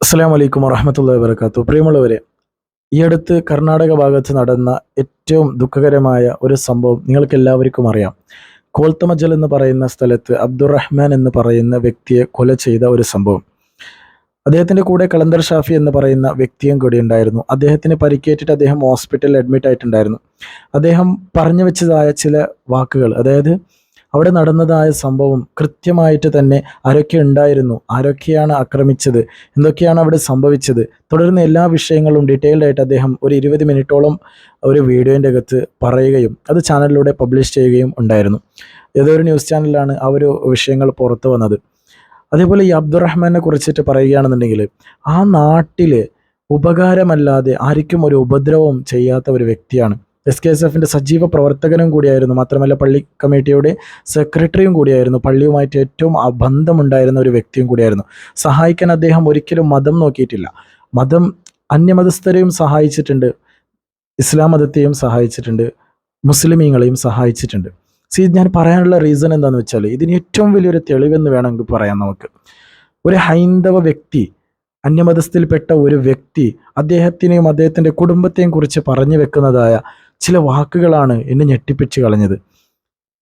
അസ്സാം വലൈക്കും വറഹമത്തല്ല വാബർക്കാത്തു പ്രിയമുള്ളവരെ ഈ അടുത്ത് കർണാടക ഭാഗത്ത് നടന്ന ഏറ്റവും ദുഃഖകരമായ ഒരു സംഭവം നിങ്ങൾക്ക് എല്ലാവർക്കും അറിയാം. കോൽത്തമജൽ എന്ന് പറയുന്ന സ്ഥലത്ത് അബ്ദുറഹ്മാൻ എന്ന് പറയുന്ന വ്യക്തിയെ കൊല ചെയ്ത ഒരു സംഭവം. അദ്ദേഹത്തിന്റെ കൂടെ കളന്തർ ഷാഫി എന്ന് പറയുന്ന വ്യക്തിയും കൂടി ഉണ്ടായിരുന്നു. അദ്ദേഹത്തിന് പരിക്കേറ്റിട്ട് അദ്ദേഹം ഹോസ്പിറ്റലിൽ അഡ്മിറ്റ് ആയിട്ടുണ്ടായിരുന്നു അദ്ദേഹം പറഞ്ഞു വെച്ചതായ ചില വാക്കുകൾ അതായത് അവിടെ നടന്നതായ സംഭവം കൃത്യമായിട്ട് തന്നെ ആരൊക്കെ ഉണ്ടായിരുന്നു ആരൊക്കെയാണ് ആക്രമിച്ചത് എന്തൊക്കെയാണ് അവിടെ സംഭവിച്ചത് തുടർന്ന് എല്ലാ വിഷയങ്ങളും ഡീറ്റെയിൽഡ് ആയിട്ട് അദ്ദേഹം ഒരു ഇരുപത് മിനിറ്റോളം ഒരു വീഡിയോന്റെ അകത്ത് പറയുകയും അത് ചാനലിലൂടെ പബ്ലിഷ് ചെയ്യുകയും ഉണ്ടായിരുന്നു. ഏതൊരു ന്യൂസ് ചാനലിലാണ് ആ ഒരു വിഷയങ്ങൾ പുറത്തു വന്നത്. അതേപോലെ ഈ അബ്ദുറഹ്മാനെ കുറിച്ചിട്ട് പറയുകയാണെന്നുണ്ടെങ്കിൽ ആ നാട്ടിൽ ഉപകാരമല്ലാതെ ആർക്കും ഒരു ഉപദ്രവം ചെയ്യാത്ത ഒരു വ്യക്തിയാണ് എസ് കെ എസ് എഫിന്റെ സജീവ പ്രവർത്തകനും കൂടിയായിരുന്നു. മാത്രമല്ല പള്ളി കമ്മിറ്റിയുടെ സെക്രട്ടറിയും കൂടിയായിരുന്നു. പള്ളിയുമായിട്ട് ഏറ്റവും ബന്ധമുണ്ടായിരുന്ന ഒരു വ്യക്തിയും കൂടിയായിരുന്നു. സഹായിക്കാൻ അദ്ദേഹം ഒരിക്കലും മതം നോക്കിയിട്ടില്ല. മതം അന്യമതസ്ഥരെയും സഹായിച്ചിട്ടുണ്ട്. ഇസ്ലാം മതത്തെയും സഹായിച്ചിട്ടുണ്ട്. മുസ്ലിമീങ്ങളെയും സഹായിച്ചിട്ടുണ്ട്. സി ഞാൻ പറയാനുള്ള റീസൺ എന്താണെന്ന് വെച്ചാൽ ഇതിന് ഏറ്റവും വലിയൊരു തെളിവെന്ന് വേണമെങ്കിൽ പറയാം നമുക്ക്. ഒരു ഹൈന്ദവ വ്യക്തി അന്യമതസ്ഥയിൽപ്പെട്ട ഒരു വ്യക്തി അദ്ദേഹത്തിനെയും അദ്ദേഹത്തിന്റെ കുടുംബത്തെയും കുറിച്ച് പറഞ്ഞു വെക്കുന്നതായ ചില വാക്കുകളാണ് എന്നെ ഞെട്ടിപ്പിച്ച് കളഞ്ഞത്.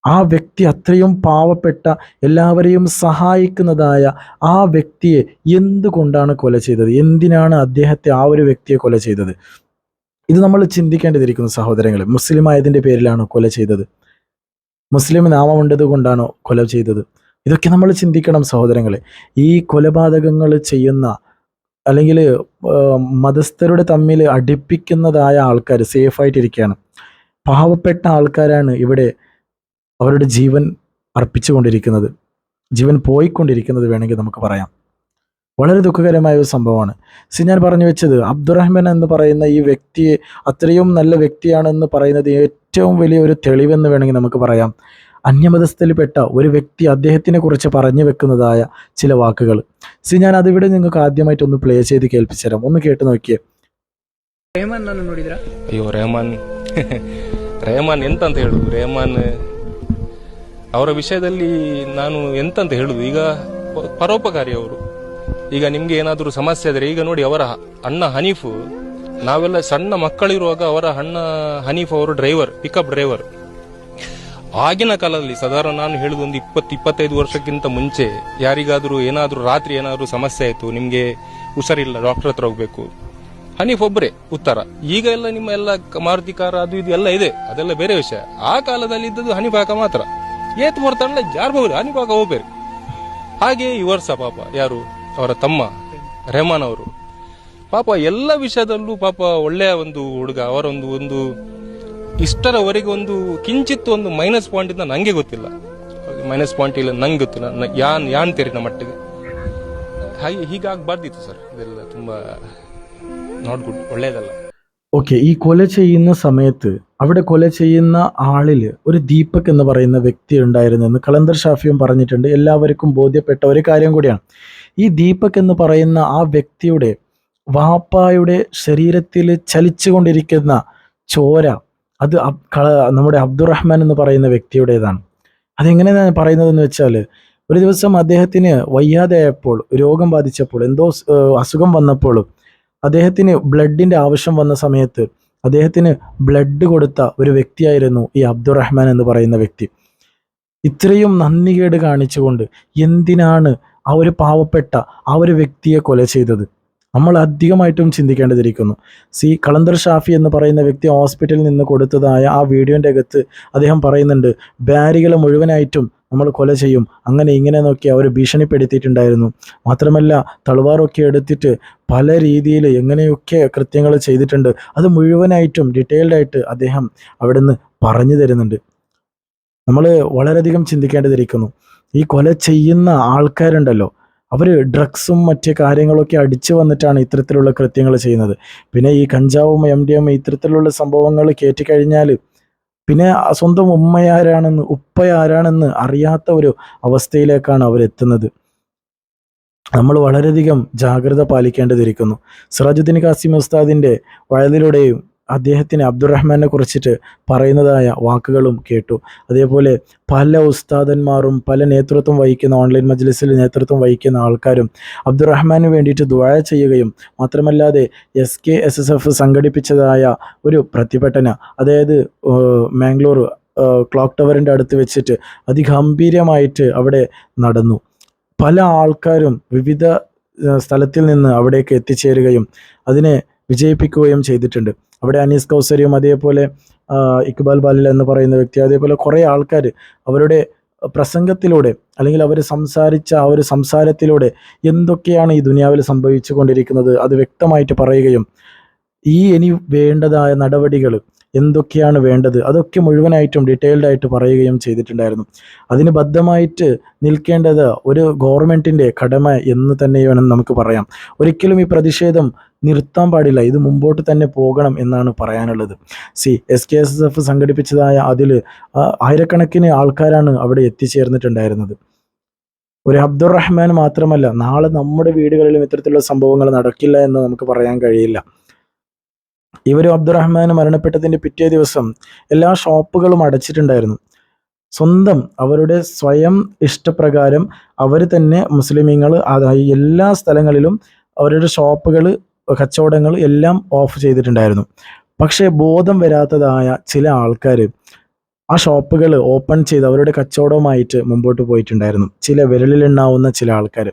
ആ വ്യക്തി അത്രയും പാവപ്പെട്ട എല്ലാവരെയും സഹായിക്കുന്നതായ ആ വ്യക്തിയെ എന്തുകൊണ്ടാണ് കൊല ചെയ്തത്? എന്തിനാണ് അദ്ദേഹത്തെ ആ ഒരു വ്യക്തിയെ കൊല ചെയ്തത്? ഇത് നമ്മൾ ചിന്തിക്കേണ്ടതിരിക്കുന്നു സഹോദരങ്ങളെ. മുസ്ലിം ആയതിന്റെ പേരിലാണോ കൊല ചെയ്തത്? മുസ്ലിം നാമമുണ്ടത് കൊണ്ടാണോ കൊല ചെയ്തത്? ഇതൊക്കെ നമ്മൾ ചിന്തിക്കണം സഹോദരങ്ങളെ. ഈ കൊലപാതകങ്ങൾ ചെയ്യുന്ന അല്ലെങ്കിൽ മതസ്ഥരുടെ തമ്മിൽ അടുപ്പിക്കുന്നതായ ആൾക്കാർ സേഫായിട്ടിരിക്കുകയാണ് പാവപ്പെട്ട ആൾക്കാരാണ് ഇവിടെ അവരുടെ ജീവൻ അർപ്പിച്ചുകൊണ്ടിരിക്കുന്നത്. ജീവൻ പോയിക്കൊണ്ടിരിക്കുന്നത് വേണമെങ്കിൽ നമുക്ക് പറയാം. വളരെ ദുഃഖകരമായ ഒരു സംഭവമാണ്. സി ഞാൻ പറഞ്ഞു വെച്ചത് അബ്ദുറഹ്മാൻ എന്ന് പറയുന്ന ഈ വ്യക്തിയെ അത്രയും നല്ല വ്യക്തിയാണെന്ന് പറയുന്നത് ഏറ്റവും വലിയ ഒരു തെളിവെന്ന് വേണമെങ്കിൽ നമുക്ക് പറയാം. അന്യമതസ്ഥയിൽപ്പെട്ട ഒരു വ്യക്തി അദ്ദേഹത്തിനെ കുറിച്ച് പറഞ്ഞു വെക്കുന്നതായ ചില വാക്കുകൾ സി ഞാൻ അതിവിടെ നിങ്ങൾക്ക് ആദ്യമായിട്ട് ഒന്ന് പ്ലേ ചെയ്ത് കേൾപ്പിച്ചു തരാം ഒന്ന് കേട്ട് നോക്കിയേ ರೇಮನ್ ಅನ್ನು ನೋಡಿದ್ರ ಅಯ್ಯೋ ರೆಹಮಾನ್ ರೆಹಮಾನ್ ಎಂತಂತ ಹೇಳುದು ರೆಹಮಾನ್ ಅವರ ವಿಷಯದಲ್ಲಿ ನಾನು ಎಂತಂತ ಹೇಳುದು ಈಗ ಪ- ಪರೋಪಕಾರಿ ಅವರು ಈಗ ನಿಮ್ಗೆ ಏನಾದರೂ ಸಮಸ್ಯೆ ಆದರೆ ಈಗ ನೋಡಿ ಅವರ ಅಣ್ಣ ಹನೀಫ್ ನಾವೆಲ್ಲ ಸಣ್ಣ ಮಕ್ಕಳಿರುವಾಗ ಅವರ ಅಣ್ಣ ಹನೀಫ್ ಅವರು ಡ್ರೈವರ್ ಪಿಕಪ್ ಡ್ರೈವರ್ ಆಗಿನ ಕಾಲದಲ್ಲಿ ಸಾಧಾರಣ ನಾನು ಹೇಳುದು ಒಂದು ಇಪ್ಪತ್ತು, ಇಪ್ಪತ್ತೈದು ವರ್ಷಕ್ಕಿಂತ ಮುಂಚೆ ಯಾರಿಗಾದರೂ ಏನಾದರೂ ರಾತ್ರಿ ಏನಾದರೂ ಸಮಸ್ಯೆ ಆಯಿತು, ನಿಮಗೆ ಹುಷಾರಿಲ್ಲ ಡಾಕ್ಟರ್ ಹತ್ರ ಹೋಗ್ಬೇಕು. ಹನೀಫ್ ಒಬ್ಬರೇ ಉತ್ತರ. ಈಗ ಎಲ್ಲ ನಿಮ್ಮ ಎಲ್ಲ ಮಾರುತಿ ಕಾರ್ ಅದು ಇದು ಎಲ್ಲ ಇದೆ. ಅದೆಲ್ಲ ಬೇರೆ ವಿಷಯ. ಆ ಕಾಲದಲ್ಲಿ ಇದ್ದದ್ದು ಹನೀಫ್ ಹಾಕ ಮಾತ್ರ. ಏತ್ ಬರ್ತಾರಲ್ಲ ಜಾರ್ ಬಹುದು ಹನೀಫ್ ಹಾಕ ಹೋಗ್ಬೇರು ಹಾಗೆ ಈ ವರ್ಷ ಪಾಪ, ಯಾರು? ಅವರ ತಮ್ಮ, ರೆಹಮಾನ್ ಅವರು. ಪಾಪ ಎಲ್ಲ ವಿಷಯದಲ್ಲೂ ಪಾಪ ಒಳ್ಳೆಯ ಒಂದು ಹುಡುಗ, ಅವರೊಂದು ಒಂದು ಇಷ್ಟರವರೆಗೆ ಒಂದು ಕಿಂಚಿತ್ ಒಂದು ಮೈನಸ್ ಪಾಯಿಂಟ್ ಇಂದ ನಂಗೆ ಗೊತ್ತಿಲ್ಲ ಮೈನಸ್ ಪಾಯಿಂಟ್ ಇಲ್ಲ ನಂಗೆ ಗೊತ್ತಿಲ್ಲ ನ- ಯಾನ್ ಯಾನ್ ತೆರಿನ ಮಟ್ಟಿಗೆ ಹಾಗೆ ಹೀಗಾಗಬಾರ್ದಿತ್ತು ಸರ್ ಇದೆಲ್ಲ ತುಂಬಾ നോട്ട് ഗുഡ് ഒള്ളേതല്ല ഓക്കെ ഈ കൊല ചെയ്യുന്ന സമയത്ത് അവിടെ കൊല ചെയ്യുന്ന ആളിൽ ഒരു ദീപക് എന്ന് പറയുന്ന വ്യക്തി ഉണ്ടായിരുന്നെന്ന് കളന്തർ ഷാഫിയും പറഞ്ഞിട്ടുണ്ട് എല്ലാവർക്കും ബോധ്യപ്പെട്ട ഒരു കാര്യം കൂടിയാണ് ഈ ദീപക് എന്ന് പറയുന്ന ആ വ്യക്തിയുടെ വാപ്പായുടെ ശരീരത്തിൽ ചലിച്ചുകൊണ്ടിരിക്കുന്ന ചോര അത് നമ്മുടെ അബ്ദുറഹ്മാൻ എന്ന് പറയുന്ന വ്യക്തിയുടേതാണ്. അതെങ്ങനെയാണ് പറയുന്നതെന്ന് വെച്ചാൽ ഒരു ദിവസം അദ്ദേഹത്തിന് വയ്യാതെയായപ്പോൾ രോഗം ബാധിച്ചപ്പോൾ എന്തോ അസുഖം വന്നപ്പോൾ അദ്ദേഹത്തിന് ബ്ലഡിന്റെ ആവശ്യം വന്ന സമയത്ത് അദ്ദേഹത്തിന് ബ്ലഡ് കൊടുത്ത ഒരു വ്യക്തിയായിരുന്നു ഈ അബ്ദുറഹ്മാൻ എന്ന് പറയുന്ന വ്യക്തി. ഇത്രയും നന്ദികേട് കാണിച്ചുകൊണ്ട് എന്തിനാണ് ആ ഒരു പാവപ്പെട്ട ആ ഒരു വ്യക്തിയെ കൊല ചെയ്തത്? നമ്മൾ അധികമായിട്ടും ചിന്തിക്കേണ്ടതിരിക്കുന്നു. സി കളന്തർ ഷാഫി എന്ന് പറയുന്ന വ്യക്തി ഹോസ്പിറ്റലിൽ നിന്ന് കൊടുത്തതായ ആ വീഡിയോന്റെ അകത്ത് അദ്ദേഹം പറയുന്നുണ്ട് ബാരികളെ മുഴുവനായിട്ടും നമ്മൾ കൊല ചെയ്യും. അങ്ങനെ ഇങ്ങനെ നോക്കി അവർ ഭീഷണിപ്പെടുത്തിയിട്ടുണ്ടായിരുന്നു. മാത്രമല്ല തളവാറൊക്കെ എടുത്തിട്ട് പല രീതിയിൽ എങ്ങനെയൊക്കെ കൃത്യങ്ങൾ ചെയ്തിട്ടുണ്ട് അത് മുഴുവനായിട്ടും ഡീറ്റെയിൽഡായിട്ട് അദ്ദേഹം അവിടെ നിന്ന് പറഞ്ഞു തരുന്നുണ്ട്. നമ്മൾ വളരെയധികം ചിന്തിക്കേണ്ടതിരിക്കുന്നു. ഈ കൊല ചെയ്യുന്ന ആൾക്കാരുണ്ടല്ലോ അവർ ഡ്രഗ്സും മറ്റ് കാര്യങ്ങളൊക്കെ അടിച്ചു വന്നിട്ടാണ് ഇത്തരത്തിലുള്ള കൃത്യങ്ങൾ ചെയ്യുന്നത്. പിന്നെ ഈ കഞ്ചാവും എം ഡി എം ഇത്തരത്തിലുള്ള സംഭവങ്ങൾ കയറ്റിക്കഴിഞ്ഞാൽ പിന്നെ സ്വന്തം ഉമ്മയാരാണെന്ന് ഉപ്പയാരാണെന്ന് അറിയാത്ത ഒരു അവസ്ഥയിലേക്കാണ് അവരെത്തുന്നത്. നമ്മൾ വളരെയധികം ജാഗ്രത പാലിക്കേണ്ടതിരിക്കുന്നു. സിറാജുദ്ദീൻ കാസിം ഉസ്താദിന്റെ വയലിലൂടെയും അദ്ദേഹത്തിന് അബ്ദുറഹ്മാനെ കുറിച്ചിട്ട് പറയുന്നതായ വാക്കുകളും കേട്ടു. അതേപോലെ പല ഉസ്താദന്മാരും പല നേതൃത്വം വഹിക്കുന്ന ഓൺലൈൻ മജ്ലിസിൽ നേതൃത്വം വഹിക്കുന്ന ആൾക്കാരും അബ്ദുറഹ്മാന് വേണ്ടിയിട്ട് ദുആ ചെയ്യുകയും മാത്രമല്ലാതെ S K S S F സംഘടിപ്പിച്ചതായ ഒരു പ്രതിഭട്ടന അതായത് മാംഗ്ലൂർ ക്ലോക്ക് ടവറിന്റെ അടുത്ത് വെച്ചിട്ട് അതിഗംഭീരമായിട്ട് അവിടെ നടന്നു. പല ആൾക്കാരും വിവിധ സ്ഥലത്തിൽ നിന്ന് അവിടേക്ക് എത്തിച്ചേരുകയും അതിനെ വിജയിപ്പിക്കുകയും ചെയ്തിട്ടുണ്ട്. അവിടെ അനീസ് കൗസരിയും അതേപോലെ ഇക്ബാൽ ബാലിൽ എന്ന് പറയുന്ന വ്യക്തി അതേപോലെ കുറേ ആൾക്കാർ അവരുടെ പ്രസംഗത്തിലൂടെ അല്ലെങ്കിൽ അവർ സംസാരിച്ച ആ ഒരു സംസാരത്തിലൂടെ എന്തൊക്കെയാണ് ഈ ദുനിയാവിൽ സംഭവിച്ചു കൊണ്ടിരിക്കുന്നത് അത് വ്യക്തമായിട്ട് പറയുകയും ഈ ഇനി വേണ്ടതായ നടപടികൾ എന്തൊക്കെയാണ് വേണ്ടത് അതൊക്കെ മുഴുവനായിട്ടും ഡീറ്റെയിൽഡ് ആയിട്ട് പറയുകയും ചെയ്തിട്ടുണ്ടായിരുന്നു. അതിന് ബദ്ധമായിട്ട് നിൽക്കേണ്ടത് ഒരു ഗവൺമെന്റിന്റെ കടമ എന്ന് തന്നെ വേണം നമുക്ക് പറയാം. ഒരിക്കലും ഈ പ്രതിഷേധം നിർത്താൻ പാടില്ല. ഇത് മുമ്പോട്ട് തന്നെ പോകണം എന്നാണ് പറയാനുള്ളത്. C S K S S സംഘടിപ്പിച്ചതായ അതിൽ ആയിരക്കണക്കിന് ആൾക്കാരാണ് അവിടെ എത്തിച്ചേർന്നിട്ടുണ്ടായിരുന്നത്. ഒരു അബ്ദുറഹ്മാൻ മാത്രമല്ല നാളെ നമ്മുടെ വീടുകളിലും ഇത്തരത്തിലുള്ള സംഭവങ്ങൾ നടക്കില്ല എന്ന് നമുക്ക് പറയാൻ കഴിയില്ല. ഇവരും അബ്ദുറഹ്മാൻ മരണപ്പെട്ടതിന്റെ പിറ്റേ ദിവസം എല്ലാ ഷോപ്പുകളും അടച്ചിട്ടുണ്ടായിരുന്നു. സ്വന്തം അവരുടെ സ്വയം ഇഷ്ടപ്രകാരം അവർ തന്നെ മുസ്ലിമീങ്ങൾ എല്ലാ സ്ഥലങ്ങളിലും അവരുടെ ഷോപ്പുകൾ കച്ചവടങ്ങൾ എല്ലാം ഓഫ് ചെയ്തിട്ടുണ്ടായിരുന്നു. പക്ഷേ ബോധം വരാത്തതായ ചില ആൾക്കാർ ആ ഷോപ്പുകൾ ഓപ്പൺ ചെയ്ത് അവരുടെ കച്ചവടവുമായിട്ട് മുമ്പോട്ട് പോയിട്ടുണ്ടായിരുന്നു. ചില വിരലിലുണ്ടാവുന്ന ചില ആൾക്കാർ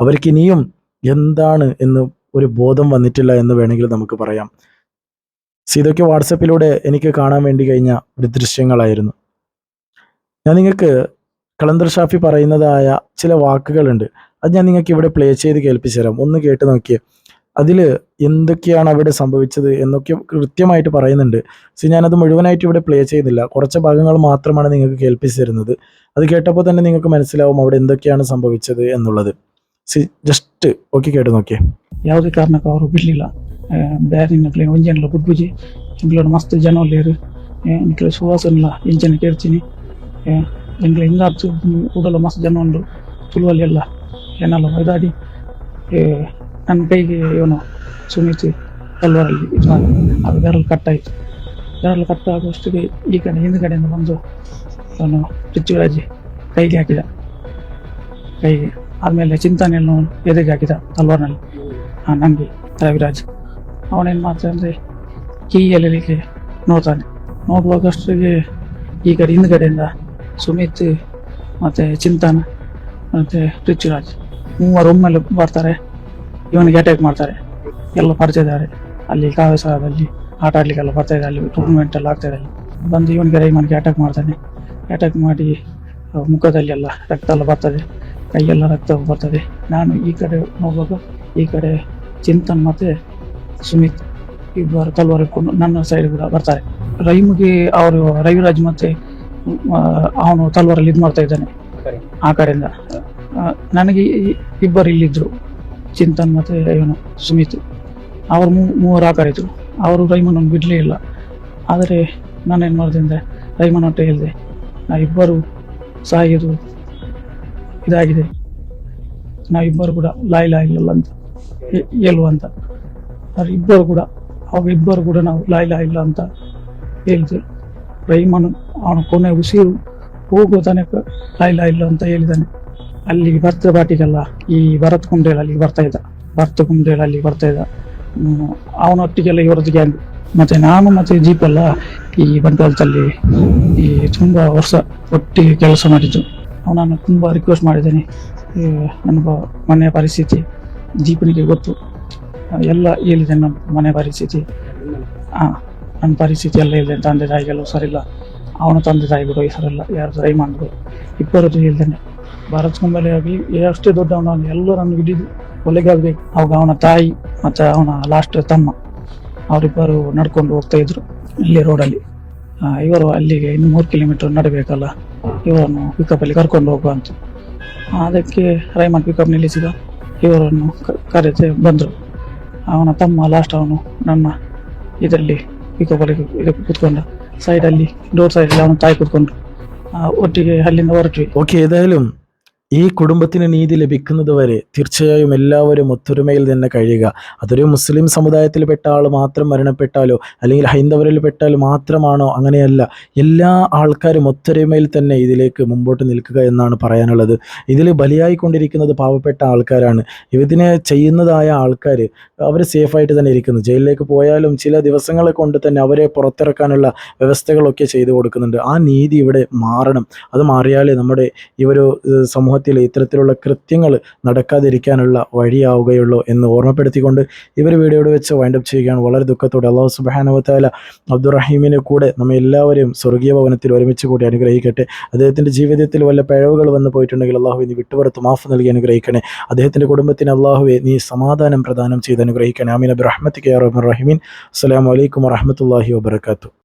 അവർക്ക് ഇനിയും എന്താണ് എന്ന് ഒരു ബോധം വന്നിട്ടില്ല എന്ന് വേണമെങ്കിൽ നമുക്ക് പറയാം. ഇതൊക്കെ വാട്സപ്പിലൂടെ എനിക്ക് കാണാൻ വേണ്ടി കഴിഞ്ഞ ഒരു ദൃശ്യങ്ങളായിരുന്നു. ഞാൻ നിങ്ങൾക്ക് കളന്തർ ഷാഫി പറയുന്നതായ ചില വാക്കുകളുണ്ട്. അത് ഞാൻ നിങ്ങൾക്ക് ഇവിടെ പ്ലേ ചെയ്ത് കേൾപ്പിച്ചു തരാം ഒന്ന് കേട്ട് നോക്കിയേ. അതിൽ എന്തൊക്കെയാണ് അവിടെ സംഭവിച്ചത് എന്നൊക്കെ കൃത്യമായിട്ട് പറയുന്നുണ്ട് സോ ഞാനത് മുഴുവനായിട്ട് ഇവിടെ പ്ലേ ചെയ്യുന്നില്ല കുറച്ച് ഭാഗങ്ങൾ മാത്രമാണ് നിങ്ങൾക്ക് കേൾപ്പിച്ചു തരുന്നത് അത് കേട്ടപ്പോൾ തന്നെ നിങ്ങൾക്ക് മനസ്സിലാവും അവിടെ എന്തൊക്കെയാണ് സംഭവിച്ചത് എന്നുള്ളത് സി ജസ്റ്റ് ഓക്കെ കേട്ട് നോക്കിയേ ಯಾವುದೇ ಕಾರಣಕ್ಕೂ ಅವರು ಬಿಡಲಿಲ್ಲ ಬ್ಯಾರಿನ ಪ್ಲೇ ಒಂಜನೆಲ್ಲ ಬುಡ್ಬುಜಿ ಎಂಗ್ಲೋಡು ಮಸ್ತ್ ಜನ ಒಳ್ಳೆಯರು ನಿಖಿಲ ಸುವಾಸನಲ್ಲ ಎಂಜನ ಕೇಳ್ತೀನಿ ಎಂಗ್ಲ ಹಿಂಗಾರ್ತು ಉಡಲ ಮಸ್ತ್ ಜನ ಉಂಡು ತುಳುವಲ್ಲಿ ಎಲ್ಲ ಏನೆಲ್ಲ ಒಯ್ದಾಡಿ ನನ್ನ ಕೈಗೆ ಇವನು ಸುಮಿತ್ ಕಲ್ವರಲ್ಲಿ ಇದು ಮಾಡಿ. ಅದು ಬೆರಳು ಕಟ್ಟಾಯಿತು. ಬೆರಳು ಕಟ್ಟಾಗುವಷ್ಟಿಗೆ ಈ ಕಡೆ ಹಿಂದ್ಗಡೆಯಿಂದ ಬಂದು ಅವನು ಪೃಥ್ವಿರಾಜ್ ಕೈಗೆ ಹಾಕಿದ. ಕೈಗೆ. ಆದಮೇಲೆ ಚಿಂತನೆಯನ್ನು ಎದೆಗೆ ಹಾಕಿದ ತಲ್ವಾರ್ನಲ್ಲಿ. ಆ ನಂಬಿ ರವಿರಾಜ್. ಅವನೇನು ಮಾಡ್ತಾನೆ ಅಂದರೆ ಕೀಯಲ್ಲಿಗೆ ನೋಡ್ತಾನೆ. ನೋಡುವಾಗಷ್ಟಿಗೆ ಈ ಕಡೆ ಹಿಂದ್ಗಡೆಯಿಂದ ಸುಮಿತ್ ಮತ್ತು ಚಿಂತನ್ ಮತ್ತು ಪೃಥ್ವಿರಾಜ್ ಮೂವರು ಒಮ್ಮೆಲೆ ಬರ್ತಾರೆ. ಇವನಿಗೆ ಅಟ್ಯಾಕ್ ಮಾಡ್ತಾರೆ. ಎಲ್ಲ ಪರಿಚಯದಾರೆ ಅಲ್ಲಿ ಕಾವೇಶ್ವರದಲ್ಲಿ ಆಟ ಆಡ್ಲಿಕ್ಕೆಲ್ಲ ಬರ್ತಾ ಇದೆ. ಅಲ್ಲಿ ಟೂರ್ನಮೆಂಟ್ ಎಲ್ಲ ಆಗ್ತಾ ಇದೆ ಅಲ್ಲಿ. ಬಂದು ಇವನಿಗೆ ರೈಮನ್ಗೆ ಅಟ್ಯಾಕ್ ಮಾಡ್ತಾನೆ. ಅಟ್ಯಾಕ್ ಮಾಡಿ ಮುಖದಲ್ಲಿ ಎಲ್ಲ ರಕ್ತ ಎಲ್ಲ ಬರ್ತದೆ. ಕೈಯೆಲ್ಲ ರಕ್ತ ಬರ್ತದೆ. ನಾನು ಈ ಕಡೆ ನೋಡುವಾಗ ಈ ಕಡೆ ಚಿಂತನ್ ಮತ್ತೆ ಸುಮಿತ್ ಇಬ್ಬರು ತಲ್ವಾರ್ ಇಟ್ಕೊಂಡು ನನ್ನ ಸೈಡ್ ಕೂಡ ಬರ್ತಾರೆ. ರೈಮ್ಗೆ ಅವರು ರವಿರಾಜ್ ಮತ್ತೆ ಅವನು ತಲ್ವಾರಲ್ಲಿ ಇದು ಮಾಡ್ತಾ ಇದ್ದಾನೆ. ಆ ಕಡೆಯಿಂದ. ನನಗೆ ಇಬ್ಬರು ಇಲ್ಲಿದ್ರು. ಚಿಂತನ್ ಮತ್ತೆ ಇವನು ಸುಮಿತ್. ಅವರು ಮೂವರು ಇದ್ರು ಅವರು ರೈಮನನ್ನು ಬಿಡಲೇ ಇಲ್ಲ. ಆದರೆ ನಾನೇನು ಮಾಡಿದೆ ಅಂದರೆ ರೈಮನ್ ಅಂತ ಹೇಳಿದೆ ಇಬ್ಬರು ಸಾಯೋದು ಇದಾಗಿದೆ. ನಾವಿಬ್ಬರು ಕೂಡ ಲಾಯ್ಲ ಇಲ್ಲಲ್ಲ ಇಲ್ಲ ಅಂತ ಹೇಳುವಂತ ಹೇಳುವ ಅಂತ. ಅವ್ರು ಇಬ್ಬರು ಕೂಡ ಇಬ್ಬರು ಕೂಡ ನಾವು ಲಾಯ್ಲ ಲಾಯ್ ಇಲ್ಲ ಅಂತ ಹೇಳಿದ್ರು. ರೈಮನ್ ಅವನ ಕೊನೆ ಉಸಿರು ಹೋಗೋ ತನಕ ಲಾಯ್ ಲಾಯ್ ಇಲ್ಲ ಅಂತ ಹೇಳಿದ್ದಾನೆ ಅಲ್ಲಿ ಭರತ ಬಾಟಿಗೆಲ್ಲ ಈ ಭರತ್ ಕುಂಡೇಲ್ ಅಲ್ಲಿಗೆ ಬರ್ತಾ ಇದ್ದ. ಭರತ ಕುಂಡೇಲ್ ಅಲ್ಲಿಗೆ ಬರ್ತಾ ಇದ್ದ. ಅವನೊಟ್ಟಿಗೆಲ್ಲ ಇವರದ್ದು ಗ್ಯಾಂಗ್ ಮತ್ತೆ ನಾನು ಮತ್ತೆ ಜೀಪ್ ಎಲ್ಲ ಈ ಬಂಟ್ವಾಳದಲ್ಲಿ ಈ ತುಂಬಾ ವರ್ಷ ಒಟ್ಟಿಗೆ ಕೆಲಸ ಮಾಡಿದ್ದು. ಅವನನ್ನು ತುಂಬಾ ರಿಕ್ವೆಸ್ಟ್ ಮಾಡಿದ್ದೇನೆ. ನನ್ನ ಮನೆಯ ಪರಿಸ್ಥಿತಿ ಜೀಪನಿಗೆ ಗೊತ್ತು. ಎಲ್ಲ ಹೇಳಿದೆ ನನ್ನ ಮನೆ ಪರಿಸ್ಥಿತಿ. ಆ, ನನ್ನ ಪರಿಸ್ಥಿತಿ ಎಲ್ಲ ಹೇಳಿದೆ. ತಂದೆ ತಾಯಿಗೆಲ್ಲ ಸರಿಲ್ಲ ಅವನ ತಂದೆ ತಾಯಿ ಕೂಡ ಯಾರು ಸರಿ ಮಾಡಿದ್ರು ಇಬ್ಬರದ್ದು ಹೇಳ್ತೇನೆ ಭಾರತ್ ಕುಂಬಲೆ ಆಗಲಿ ಎಷ್ಟೇ ದೊಡ್ಡವನಾಗಲಿ ಎಲ್ಲರೂ ನನಗೆ ಹಿಡಿದು ಒಲೆಗಾಗಬೇಕು ಅವಾಗ ಅವನ ತಾಯಿ ಮತ್ತು ಅವನ ಲಾಸ್ಟ್ ತಮ್ಮ ಅವರಿಬ್ಬರು ನಡ್ಕೊಂಡು ಹೋಗ್ತಾ ಇದ್ರು ಇಲ್ಲಿ ರೋಡಲ್ಲಿ ಇವರು ಅಲ್ಲಿಗೆ ಇನ್ನು ಮೂರು ಕಿಲೋಮೀಟರ್ ನಡಬೇಕಲ್ಲ, ಇವರನ್ನು ಪಿಕಪ್ಪಲ್ಲಿ ಕರ್ಕೊಂಡು ಹೋಗುವ ಅಂತ. ಅದಕ್ಕೆ ರೈಮನ್ ಪಿಕಪ್ ನಿಲ್ಲಿಸಿದ, ಇವರನ್ನು ಕರೆದು ಬಂದರು. ಅವನ ತಮ್ಮ ಲಾಸ್ಟ್ ಅವನು ನನ್ನ ಇದರಲ್ಲಿ ಪಿಕಪ್ಪಲ್ಲಿ ಇದಕ್ಕೆ ಕೂತ್ಕೊಂಡ ಸೈಡಲ್ಲಿ ಡೋರ್ ಸೈಡಲ್ಲಿ ಅವನ ತಾಯಿ ಕೂತ್ಕೊಂಡು ಒಟ್ಟಿಗೆ ಅಲ್ಲಿಂದ ಹೊರಟ್ವಿ. ಓಕೆ ಇದಾಗಲಿ ഈ കുടുംബത്തിന് നീതി ലഭിക്കുന്നത് വരെ തീർച്ചയായും എല്ലാവരും ഒത്തൊരുമയിൽ തന്നെ കഴിയുക. അതൊരു മുസ്ലിം സമുദായത്തിൽപ്പെട്ട ആൾ മാത്രം മരണപ്പെട്ടാലോ അല്ലെങ്കിൽ ഹൈന്ദവരിൽ പെട്ടാൽ മാത്രമാണോ അങ്ങനെയല്ല. എല്ലാ ആൾക്കാരും ഒത്തൊരുമയിൽ തന്നെ ഇതിലേക്ക് മുമ്പോട്ട് നിൽക്കുക എന്നാണ് പറയാനുള്ളത്. ഇതിൽ ബലിയായിക്കൊണ്ടിരിക്കുന്നത് പാവപ്പെട്ട ആൾക്കാരാണ്. ഇതിനെ ചെയ്യുന്നതായ ആൾക്കാർ അവർ സേഫായിട്ട് തന്നെ ഇരിക്കുന്നു. ജയിലിലേക്ക് പോയാലും ചില ദിവസങ്ങളെ കൊണ്ട് തന്നെ അവരെ പുറത്തിറക്കാനുള്ള വ്യവസ്ഥകളൊക്കെ ചെയ്തു കൊടുക്കുന്നുണ്ട്. ആ നീതി ഇവിടെ മാറണം. അത് മാറിയാലേ നമ്മുടെ ഈ ഒരു ഏഹ്, സമൂഹത്തിൽ ഇത്തരത്തിലുള്ള കൃത്യങ്ങൾ നടക്കാതിരിക്കാനുള്ള വഴിയാവുകയുള്ളൂ എന്ന് ഓർമ്മപ്പെടുത്തിക്കൊണ്ട് ഇവർ വീഡിയോയോട് വെച്ച് വൈൻഡപ്പ് ചെയ്യുകയാണ്. വളരെ ദുഃഖത്തോടെ അള്ളാഹു സുബാനുവത്താല അബ്ദുറഹീമിനെ കൂടെ നമ്മെ എല്ലാവരെയും സ്വർഗീയ ഭവനത്തിൽ ഒരുമിച്ച് കൂടി അനുഗ്രഹിക്കട്ടെ. അദ്ദേഹത്തിന്റെ ജീവിതത്തിൽ വല്ല പിഴവുകൾ വന്നു പോയിട്ടുണ്ടെങ്കിൽ അള്ളാഹു ഇനി വിട്ടുപുറത്ത് മാഫ് നൽകി അനുഗ്രഹിക്കണേ. അദ്ദേഹത്തിന്റെ കുടുംബത്തിന് അള്ളാഹുവെ നീ സമാധാനം പ്രദാനം ചെയ്ത് അനുഗ്രഹിക്കണേ. അമീൻ അബ്രഹ്മത്തിക്ക് റഹീമീൻ അസ്സലാമു അലൈക്കും വറഹമത്തല്ലാഹി വബർക്കാത്തു